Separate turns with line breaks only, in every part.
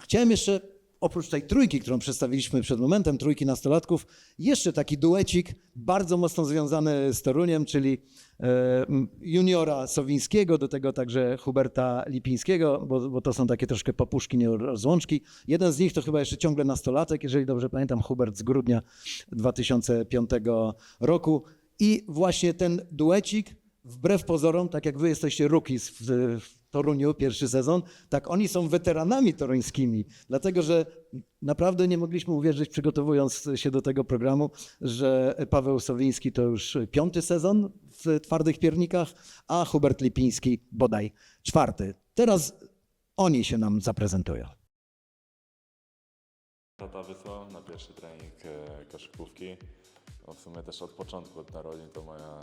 chciałem jeszcze, oprócz tej trójki, którą przedstawiliśmy przed momentem, trójki nastolatków, jeszcze taki duecik bardzo mocno związany z Toruniem, czyli e, juniora Sowińskiego, do tego także Huberta Lipińskiego, bo, bo to są takie troszkę papuszki, nie rozłączki. Jeden z nich to chyba jeszcze ciągle nastolatek, jeżeli dobrze pamiętam, Hubert z grudnia 2005 roku. I właśnie ten duecik, wbrew pozorom, tak jak wy jesteście rookies w, w Toruniu, pierwszy sezon, tak oni są weteranami toruńskimi, dlatego że naprawdę nie mogliśmy uwierzyć, przygotowując się do tego programu, że Paweł Sowiński to już piąty sezon w Twardych Piernikach, a Hubert Lipiński bodaj czwarty. Teraz oni się nam zaprezentują.
Tata wysłał na pierwszy trening e, koszykówki. No w sumie też od początku, od narodzin, to moja,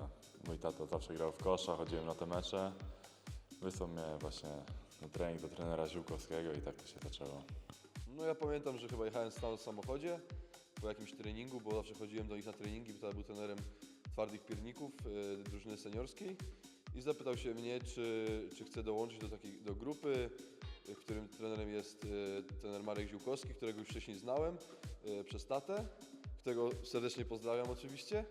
mój tata zawsze grał w kosza, chodziłem na te mecze. Wysłał mnie właśnie na trening do trenera Ziółkowskiego i tak to się zaczęło.
No ja pamiętam, że chyba jechałem tam w samochodzie po jakimś treningu, bo zawsze chodziłem do nich na treningi, bo był trenerem twardych pierników e, drużyny seniorskiej i zapytał się mnie, czy, czy chcę dołączyć do takiej do grupy, e, w którym trenerem jest e, trener Marek Ziółkowski, którego już wcześniej znałem e, przez tatę, którego serdecznie pozdrawiam oczywiście.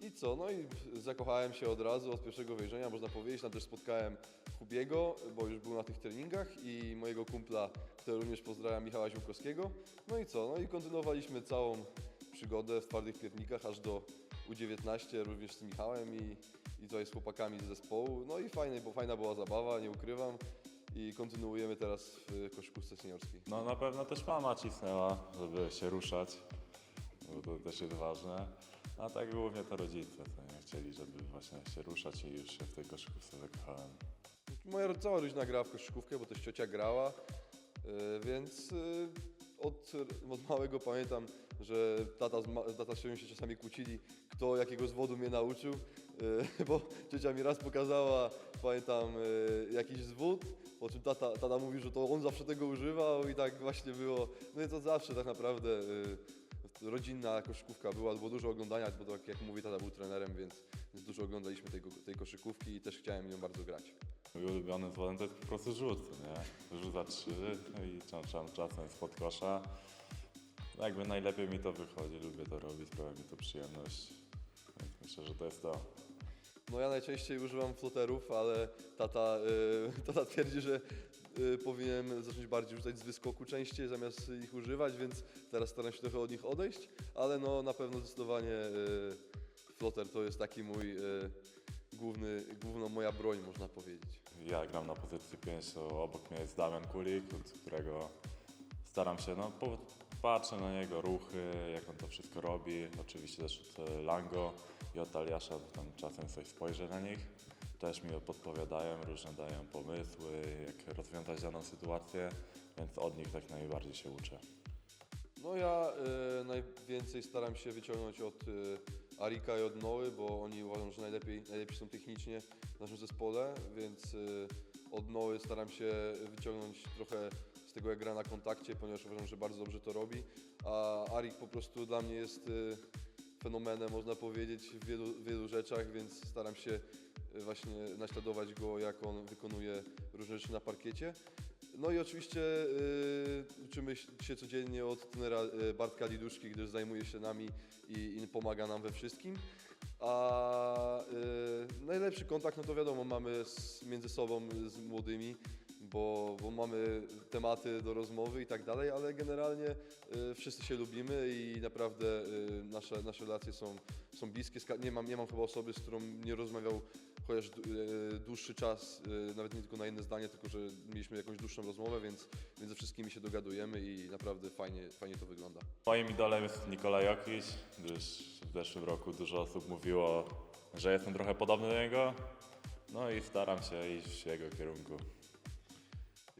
I co? No i zakochałem się od razu, od pierwszego wejrzenia, można powiedzieć. Tam też spotkałem Hubiego, bo już był na tych treningach i mojego kumpla, który również pozdrawiam, Michała Ziółkowskiego. No i co? No i kontynuowaliśmy całą przygodę w twardych piernikach aż do U19, również z Michałem i, i tutaj z chłopakami z zespołu. No i fajnie, bo fajna była zabawa, nie ukrywam. I kontynuujemy teraz w koszykówce seniorskiej.
No na pewno też mama cisnęła, żeby się ruszać, bo to też jest ważne. A tak głównie to rodzice, co nie chcieli, żeby właśnie się ruszać i już się w tej koszykówce zakochałem.
Moja cała rodzina grała w koszykówkę, bo też ciocia grała, yy, więc yy, od, od małego pamiętam, że tata z, tata z się czasami kłócili, kto jakiego zwodu mnie nauczył, yy, bo ciocia mi raz pokazała, pamiętam, jakiś zwód, po czym tata, tata mówił, że to on zawsze tego używał i tak właśnie było. No i to zawsze tak naprawdę rodzinna koszykówka była, było dużo oglądania, bo tak jak mówi, tata był trenerem, więc, dużo oglądaliśmy tej, tej koszykówki i też chciałem nią bardzo grać.
Mój ulubiony zwodem to jest po prostu rzut, nie? Rzut za trzy no i czam, czasem spod kosza. Jakby najlepiej mi to wychodzi, lubię to robić, sprawia mi to przyjemność. Więc myślę, że to jest to.
No ja najczęściej używam floterów, ale tata, y, tata twierdzi, że y, powinienem zacząć bardziej rzucać z wyskoku częściej zamiast ich używać, więc teraz staram się trochę od nich odejść, ale no na pewno zdecydowanie y, floter to jest taki mój y, główny, główna moja broń można powiedzieć.
Ja gram na pozycji 5, to obok mnie jest Damian Kulik, od którego staram się, no po, patrzę na jego ruchy, jak on to wszystko robi. Oczywiście też od e, Lango i od Aliasza, bo tam czasem coś spojrzę na nich. Też mi podpowiadają, różne dają pomysły, jak rozwiązać daną sytuację, więc od nich tak najbardziej się uczę.
No ja y, najwięcej staram się wyciągnąć od y, Arika i od Noły, bo oni uważam, że najlepiej, najlepiej są technicznie w naszym zespole, więc y, od Noły staram się wyciągnąć trochę z tego jak gra na kontakcie, ponieważ uważam, że bardzo dobrze to robi, a Arik po prostu dla mnie jest y, fenomenem, można powiedzieć, w wielu, wielu rzeczach, więc staram się y, właśnie naśladować go, jak on wykonuje różne rzeczy na parkiecie. No i oczywiście y, uczymy się codziennie od trenera y, Bartka Liduszki, gdyż zajmuje się nami i, i pomaga nam we wszystkim. A y, najlepszy kontakt, no to wiadomo, mamy z, między sobą z młodymi, bo, bo mamy tematy do rozmowy i tak dalej, ale generalnie y, wszyscy się lubimy i naprawdę y, nasze, nasze relacje są, są bliskie. Nie mam, nie mam chyba osoby, z którą nie rozmawiał chociaż e, dłuższy czas, nawet nie tylko na jedno zdanie, tylko że mieliśmy jakąś dłuższą rozmowę, więc, więc ze wszystkimi się dogadujemy i naprawdę fajnie, fajnie to wygląda.
Moim idolem jest Nikola Jokic, gdyż w zeszłym roku dużo osób mówiło, że jestem trochę podobny do niego. No i staram się iść w jego kierunku.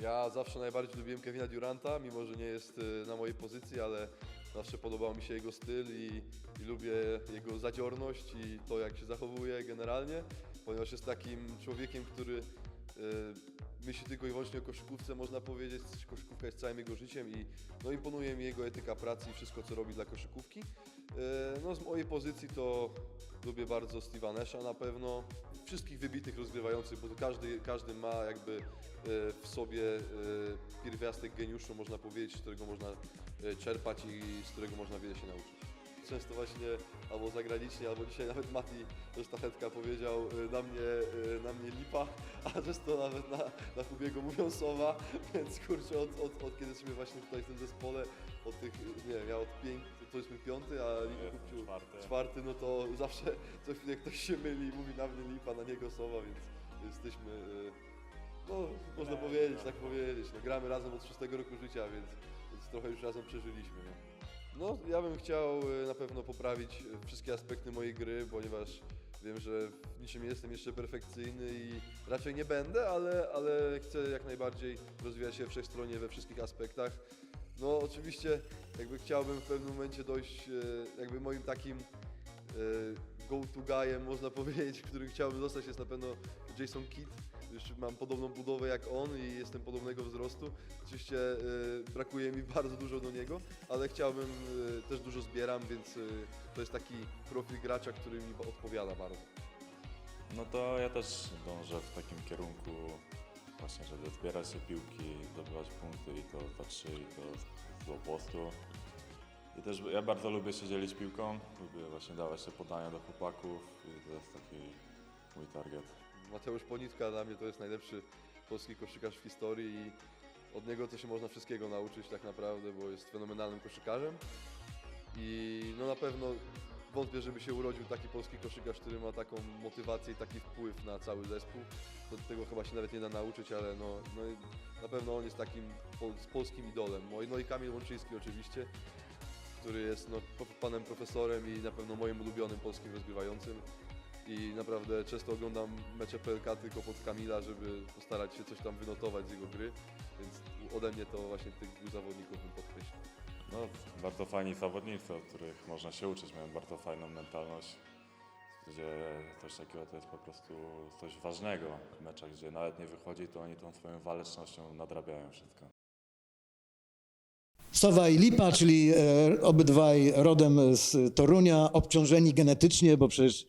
Ja zawsze najbardziej lubiłem Kevina Duranta, mimo że nie jest e, na mojej pozycji, ale zawsze podobał mi się jego styl i, i lubię jego zadziorność i to, jak się zachowuje generalnie, ponieważ jest takim człowiekiem, który myśli tylko i wyłącznie o koszykówce, można powiedzieć, koszykówka jest całym jego życiem i no, imponuje mi jego etyka pracy i wszystko, co robi dla koszykówki. E, no z mojej pozycji to lubię bardzo Steve'a Nasha na pewno. Wszystkich wybitnych rozgrywających, bo to każdy, każdy ma jakby e, w sobie e, pierwiastek geniuszu, można powiedzieć, z którego można czerpać i z którego można wiele się nauczyć. Często właśnie albo zagranicznie, albo dzisiaj nawet Mati ze Sztachetka powiedział na mnie, na mnie lipa, a często nawet na, na Hubiego mówią słowa, więc kurczę, od, od, od kiedy jesteśmy właśnie tutaj w tym zespole, od tych, nie wiem, ja od 5, powiedzmy piąty, a Liku
Jestem czwarty.
no to zawsze coś, jak ktoś się myli, mówi na mnie lipa, na niego sowa, więc jesteśmy, e, no można powiedzieć, tak powiedzieć, no, gramy razem od szóstego roku życia, więc, więc trochę już razem przeżyliśmy. No. No, ja bym chciał e, na pewno poprawić wszystkie aspekty mojej gry, ponieważ wiem, że w niczym nie jestem jeszcze perfekcyjny i raczej nie będę, ale, ale chcę jak najbardziej rozwijać się wszechstronnie we wszystkich aspektach. No, oczywiście, jakby chciałbym w pewnym momencie dojść, e, jakby moim takim e, go-to guyem, można powiedzieć, którym chciałbym zostać, jest na pewno Jason Kidd. Już mam podobną budowę jak on i jestem podobnego wzrostu. Oczywiście e, brakuje mi bardzo dużo do niego, ale chciałbym, też dużo zbieram, więc to jest taki profil gracza, który mi odpowiada bardzo.
No to ja też dążę w takim kierunku właśnie, żeby zbierać się piłki, zdobywać punkty i to za trzy i to z opostu. I też ja bardzo lubię się dzielić piłką, lubię właśnie dawać się podania do chłopaków i to jest taki mój target.
Mateusz Ponitka dla mnie to jest najlepszy polski koszykarz w historii i od niego to się można wszystkiego nauczyć tak naprawdę, bo jest fenomenalnym koszykarzem i no na pewno wątpię, żeby się urodził taki polski koszykarz, który ma taką motywację i taki wpływ na cały zespół. Do tego chyba się nawet nie da nauczyć, ale no, no na pewno on jest takim pol, z polskim idolem. No i, no Kamil Łączyński oczywiście, który jest no, panem profesorem i na pewno moim ulubionym polskim rozgrywającym i naprawdę często oglądam mecze PLK tylko pod Kamila, żeby postarać się coś tam wynotować z jego gry, więc ode mnie to właśnie tych dwóch zawodników bym podkreślił.
No, bardzo fajni zawodnicy, od których można się uczyć, mają bardzo fajną mentalność, gdzie coś takiego to jest po prostu coś ważnego w meczach, gdzie nawet nie wychodzi, to oni tą swoją walecznością nadrabiają wszystko.
Sowa i Lipa, czyli e, obydwaj rodem z Torunia, obciążeni genetycznie, bo przecież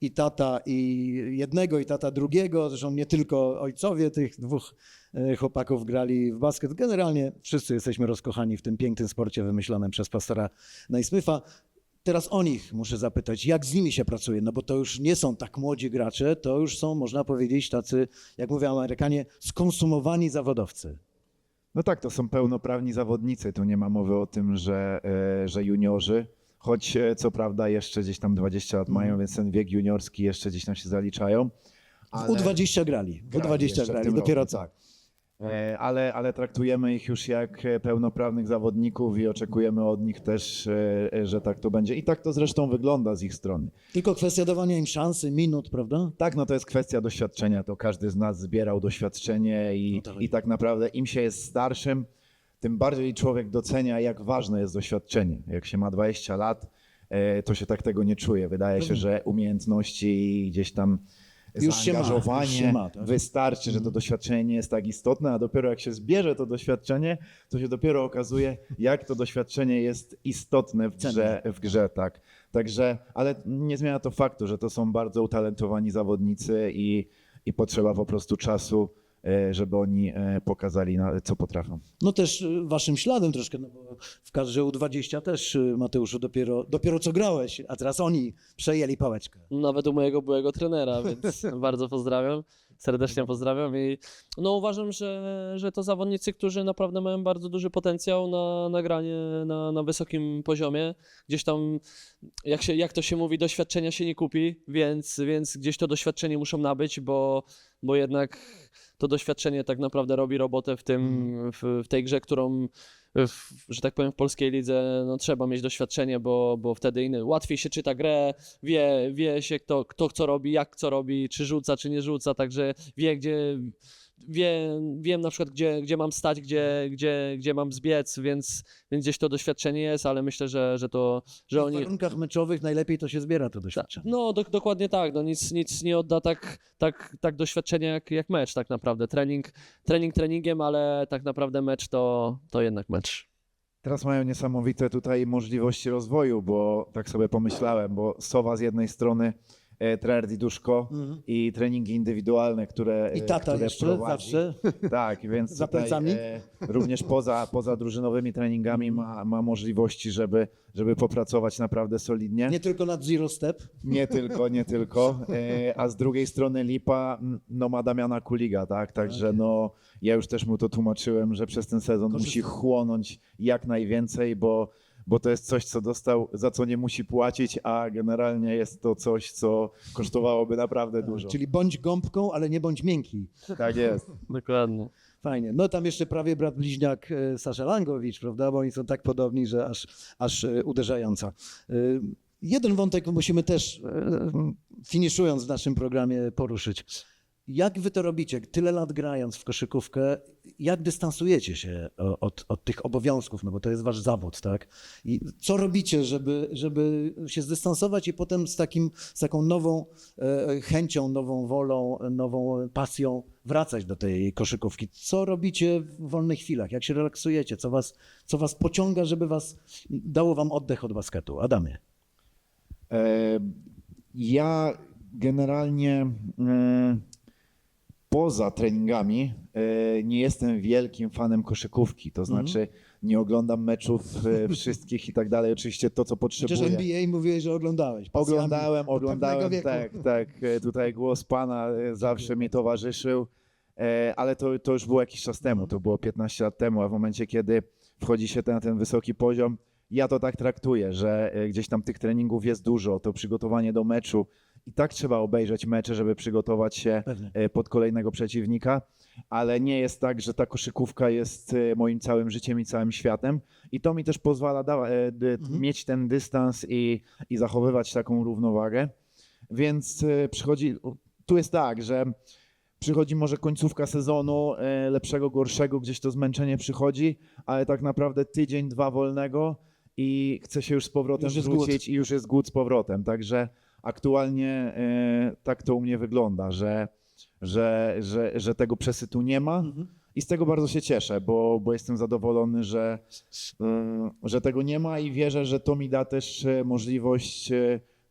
i tata i jednego, i tata drugiego, zresztą nie tylko ojcowie tych dwóch e, chłopaków grali w basket. Generalnie wszyscy jesteśmy rozkochani w tym pięknym sporcie wymyślonym przez pastora Naismytha. Teraz o nich muszę zapytać, jak z nimi się pracuje, no bo to już nie są tak młodzi gracze, to już są, można powiedzieć, tacy, jak mówią Amerykanie, skonsumowani zawodowcy.
No tak, to są pełnoprawni zawodnicy. Tu nie ma mowy o tym, że, e, że juniorzy, choć e, co prawda jeszcze gdzieś tam 20 lat mają, więc ten wiek juniorski jeszcze gdzieś tam się zaliczają.
W U20 grali, w
grali
U20
jeszcze w
grali, dopiero
roku,
co.
tak. E, Ale, ale traktujemy ich już jak e, pełnoprawnych zawodników i oczekujemy od nich też, że tak to będzie. I tak to zresztą wygląda z ich strony.
Tylko kwestia dawania im szansy, minut, prawda?
Tak, no to jest kwestia doświadczenia. To każdy z nas zbierał doświadczenie i,
No chodzi.
i tak naprawdę im się jest starszym, tym bardziej człowiek docenia, jak ważne jest doświadczenie. Jak się ma 20 lat, e, to się tak tego nie czuje. Wydaje się, że umiejętności i gdzieś tam
Już się ma,
zaangażowanie
się ma, tak.
wystarczy, że to doświadczenie nie jest tak istotne, a dopiero jak się zbierze to doświadczenie, to się dopiero okazuje, jak to doświadczenie jest istotne w grze, w grze tak. Także, ale nie zmienia to faktu, że to są bardzo utalentowani zawodnicy i, i potrzeba po prostu czasu, żeby oni e, pokazali, co potrafią.
No też y, waszym śladem troszkę, no bo w kadrze U20 też, Mateuszu, dopiero, dopiero co grałeś, a teraz oni przejęli pałeczkę.
Nawet u mojego byłego trenera, więc bardzo pozdrawiam. Serdecznie pozdrawiam i no uważam, że, że to zawodnicy, którzy naprawdę mają bardzo duży potencjał na nagranie na, na wysokim poziomie. Gdzieś tam, jak, się, jak to się mówi, doświadczenia się nie kupi, więc, więc gdzieś to doświadczenie muszą nabyć, bo, bo jednak to doświadczenie tak naprawdę robi robotę w, tym, w, w tej grze, którą w, że tak powiem, w polskiej lidze no, trzeba mieć doświadczenie, bo, bo wtedy inny, łatwiej się czyta grę, wie, wie się kto, kto co robi, jak co robi, czy rzuca, czy nie rzuca, także wie gdzie wie, wiem na przykład, gdzie, gdzie mam stać, gdzie, gdzie, gdzie mam zbiec, więc, więc gdzieś to doświadczenie jest, ale myślę, że, że to, że
W
oni...
warunkach meczowych najlepiej to się zbiera to
Ta,
doświadczenie.
no, do, dokładnie tak. No, nic, nic nie odda tak, tak, tak doświadczenia jak, jak mecz, tak naprawdę. Trening, trening treningiem, ale tak naprawdę mecz to, to jednak mecz.
Teraz mają niesamowite tutaj możliwości rozwoju, bo tak sobie pomyślałem, bo Sowa z jednej strony trener Diduszko
Mhm.
i treningi indywidualne, które
I
e,
tata
które
jeszcze
prowadzi.
zawsze.
Tak, więc
Za plecami?
e, również poza, poza drużynowymi treningami ma, ma możliwości, żeby, żeby popracować naprawdę solidnie.
Nie tylko nad Zero Step.
Nie tylko, nie tylko. E, A z drugiej strony Lipa no, ma Damiana Kuliga, tak? Także no, ja już też mu to tłumaczyłem, że przez ten sezon
Korzysta.
musi chłonąć jak najwięcej, bo, bo to jest coś, co dostał, za co nie musi płacić, a generalnie jest to coś, co kosztowałoby naprawdę dużo.
Czyli bądź gąbką, ale nie bądź miękki.
Tak jest.
Dokładnie.
Fajnie. No tam jeszcze prawie brat bliźniak e, Sasza Langowicz, prawda? Bo oni są tak podobni, że aż, aż e, uderzająca. E, Jeden wątek musimy też, finiszując w naszym programie, poruszyć. Jak wy to robicie? Tyle lat grając w koszykówkę, jak dystansujecie się o- od, od tych obowiązków, no bo to jest wasz zawód, tak? I co robicie, żeby, żeby się zdystansować i potem z, takim, z taką nową e, chęcią, nową wolą, nową pasją wracać do tej koszykówki? Co robicie w wolnych chwilach? Jak się relaksujecie? Co was, co was pociąga, żeby was dało wam oddech od basketu? Adamie.
E, Ja generalnie e, poza treningami e, nie jestem wielkim fanem koszykówki, to znaczy nie oglądam meczów e, wszystkich i tak dalej. Oczywiście to, co
Chociaż
potrzebuję.
NBA mówiłeś, że oglądałeś.
Oglądałem, oglądałem, tak, tak. e, Tutaj głos pana zawsze mi towarzyszył, ale to, to już było jakiś czas temu, to było 15 lat temu, a w momencie, kiedy wchodzi się na ten wysoki poziom, ja to tak traktuję, że gdzieś tam tych treningów jest dużo, to przygotowanie do meczu i tak trzeba obejrzeć mecze, żeby przygotować się
Pewnie.
e, pod kolejnego przeciwnika, ale nie jest tak, że ta koszykówka jest e, moim całym życiem i całym światem. I to mi też pozwala da, e, d, mieć ten dystans i, i zachowywać taką równowagę, więc przychodzi, tu jest tak, że przychodzi może końcówka sezonu, lepszego, gorszego, gdzieś to zmęczenie przychodzi, ale tak naprawdę tydzień, dwa wolnego i chce się już z powrotem
Już
wrócić i już jest głód z powrotem, także aktualnie e, tak to u mnie wygląda, że, że, że, że tego przesytu nie ma
Mhm.
i z tego bardzo się cieszę, bo, bo jestem zadowolony, że, e, że tego nie ma i wierzę, że to mi da też e, możliwość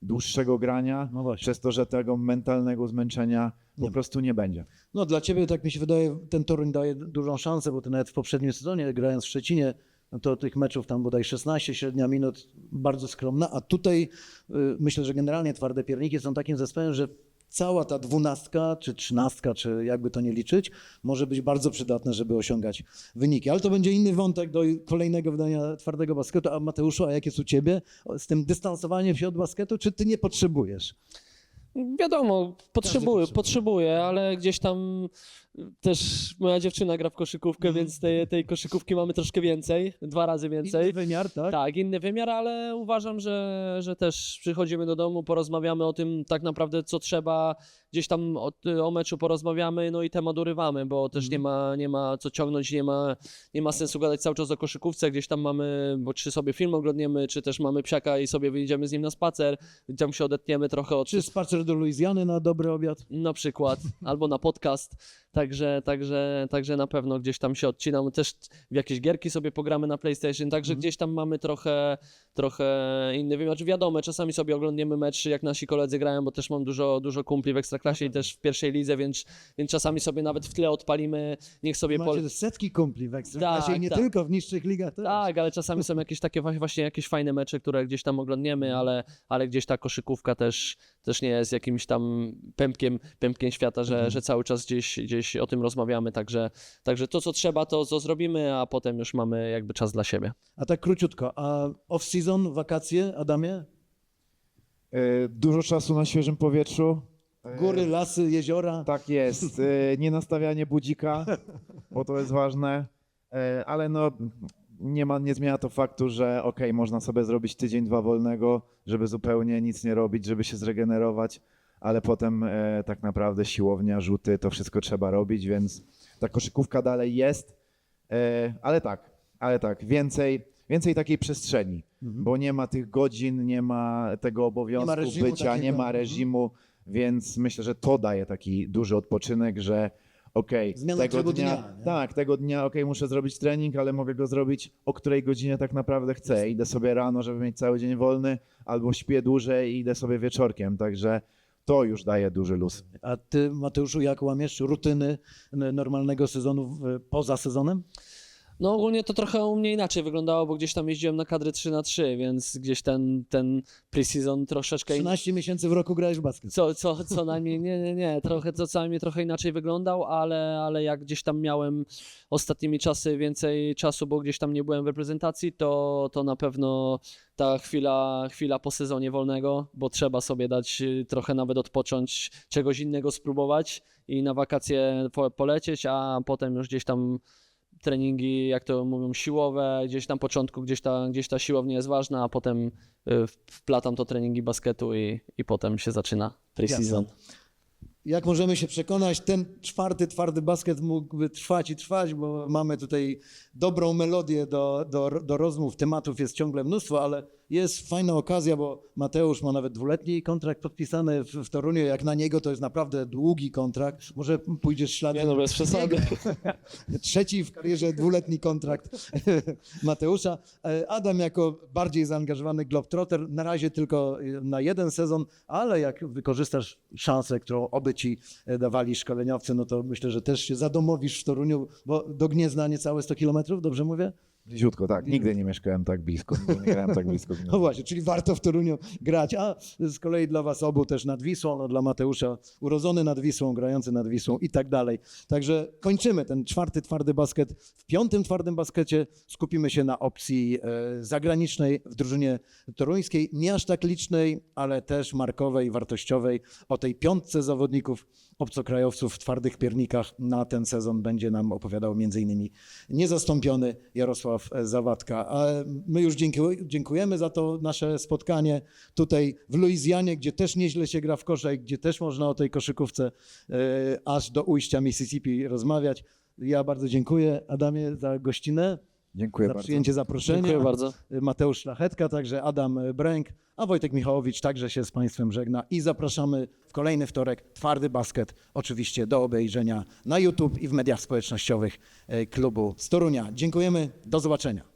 dłuższego grania,
No
przez to, że tego mentalnego zmęczenia po
Nie ma.
prostu nie będzie.
No dla ciebie, tak mi się wydaje, ten Toruń daje dużą szansę, bo ty nawet w poprzednim sezonie, grając w Szczecinie, no to tych meczów tam bodaj 16, średnia minut, bardzo skromna, a tutaj y, myślę, że generalnie Twarde Pierniki są takim zespołem, że cała ta dwunastka, czy trzynastka, czy jakby to nie liczyć, może być bardzo przydatna, żeby osiągać wyniki. Ale to będzie inny wątek do kolejnego wydania Twardego Basketu. A Mateuszu, a jak jest u ciebie z tym dystansowaniem się od basketu, czy ty nie potrzebujesz?
Wiadomo, potrzebuję, potrzebuję, ale gdzieś tam też moja dziewczyna gra w koszykówkę,
Mhm.
więc tej, tej koszykówki mamy troszkę więcej, dwa razy więcej.
Inny wymiar, tak?
Tak, inny wymiar, ale uważam, że, że też przychodzimy do domu, porozmawiamy o tym tak naprawdę, co trzeba, gdzieś tam o, o meczu porozmawiamy, no i temat urywamy, bo też nie ma, nie ma co ciągnąć, nie ma, nie ma sensu gadać cały czas o koszykówce, gdzieś tam mamy, bo czy sobie film oglądniemy, czy też mamy psiaka i sobie wyjdziemy z nim na spacer, tam się odetniemy trochę od
Czy spacer do Luizjany na dobry obiad?
na przykład, albo na podcast. Także, także, także na pewno gdzieś tam się odcinamy. Też w jakieś gierki sobie pogramy na PlayStation, także gdzieś tam mamy trochę, trochę inny wymiar. Znaczy Wiadomo, czasami sobie oglądniemy mecz, jak nasi koledzy grają, bo też mam dużo, dużo kumpli w Ekstraklasie i też w pierwszej lidze, więc, więc czasami sobie nawet w tle odpalimy, niech sobie...
Macie
Pol...
setki kumpli w Ekstraklasie
Tak,
i nie
tak.
tylko w niższych ligach też.
Tak, ale czasami są jakieś takie właśnie jakieś fajne mecze, które gdzieś tam oglądniemy, ale, ale gdzieś ta koszykówka też, też nie jest jakimś tam pępkiem, pępkiem świata, że, że cały czas gdzieś, gdzieś o tym rozmawiamy, także, także to co trzeba to, to zrobimy, a potem już mamy jakby czas dla siebie.
A tak króciutko, a off-season, wakacje, Adamie?
E, Dużo czasu na świeżym powietrzu. E,
Góry, lasy, jeziora?
Tak jest. E, Nie nastawianie budzika, bo to jest ważne, ale no nie, ma, nie zmienia to faktu, że okej, można sobie zrobić tydzień, dwa wolnego, żeby zupełnie nic nie robić, żeby się zregenerować, ale potem e, tak naprawdę siłownia, rzuty, to wszystko trzeba robić, więc ta koszykówka dalej jest, e, ale tak, ale tak, więcej, więcej takiej przestrzeni, bo nie ma tych godzin, nie ma tego obowiązku
reżimu
bycia, nie ma
Mhm.
reżimu, więc myślę, że to daje taki duży odpoczynek, że okej,
Zmiana
tego dnia,
dnia, nie?
tak, tego dnia okej, muszę zrobić trening, ale mogę go zrobić o której godzinie tak naprawdę chcę. Idę sobie rano, żeby mieć cały dzień wolny, albo śpię dłużej i idę sobie wieczorkiem, także to już daje duży luz.
A ty, Mateuszu, jak łamiesz rutyny normalnego sezonu poza sezonem?
No ogólnie to trochę u mnie inaczej wyglądało, bo gdzieś tam jeździłem na kadry 3 na 3 więc gdzieś ten, ten pre-season troszeczkę...
13 miesięcy w roku grałeś w basket.
Co, co, co najmniej, nie, nie, nie, trochę, co najmniej trochę inaczej wyglądał, ale, ale jak gdzieś tam miałem ostatnimi czasy więcej czasu, bo gdzieś tam nie byłem w reprezentacji, to, to na pewno ta chwila, chwila po sezonie wolnego, bo trzeba sobie dać y, trochę nawet odpocząć, czegoś innego spróbować i na wakacje po, polecieć, a potem już gdzieś tam treningi, jak to mówią, siłowe, gdzieś tam początku, gdzieś ta, gdzieś ta siłownia jest ważna, a potem y, wplatam to treningi basketu i, i potem się zaczyna pre-season.
Jak możemy się przekonać, ten czwarty, twardy basket mógłby trwać i trwać, bo mamy tutaj dobrą melodię do, do, do rozmów, tematów jest ciągle mnóstwo, ale jest fajna okazja, bo Mateusz ma nawet dwuletni kontrakt podpisany w, w Toruniu. Jak na niego to jest naprawdę długi kontrakt. Może pójdziesz śladem
Nie no, bez przesady.
Trzeci w karierze dwuletni kontrakt Mateusza. E, Adam jako bardziej zaangażowany globetrotter, na razie tylko na jeden sezon, ale jak wykorzystasz szansę, którą oby ci e, dawali szkoleniowcy, no to myślę, że też się zadomowisz w Toruniu, bo do Gniezna niecałe 100 kilometrów, dobrze mówię?
Bliziutko, tak. Nigdy nie mieszkałem tak blisko, nigdy nie grałem tak blisko.
No właśnie, czyli warto w Toruniu grać, a z kolei dla was obu też nad Wisłą, no dla Mateusza urodzony nad Wisłą, grający nad Wisłą i tak dalej. Także kończymy ten czwarty twardy basket. W piątym twardym baskecie skupimy się na opcji e, zagranicznej w drużynie toruńskiej, nie aż tak licznej, ale też markowej, wartościowej. O tej piątce zawodników obcokrajowców w twardych piernikach na ten sezon będzie nam opowiadał m.in. niezastąpiony Jarosław Zawadka. A my już dziękujemy za to nasze spotkanie tutaj w Luizjanie, gdzie też nieźle się gra w kosze i gdzie też można o tej koszykówce e, aż do ujścia Mississippi rozmawiać. Ja bardzo dziękuję Adamie za gościnę,
Dziękuję
za
bardzo.
przyjęcie zaproszenia.
Dziękuję bardzo.
Mateusz Szlachetka, także Adam Bręk, a Wojtek Michałowicz także się z Państwem żegna i zapraszamy w kolejny wtorek, twardy basket, oczywiście do obejrzenia na YouTube i w mediach społecznościowych e, klubu z Torunia. Dziękujemy, do zobaczenia.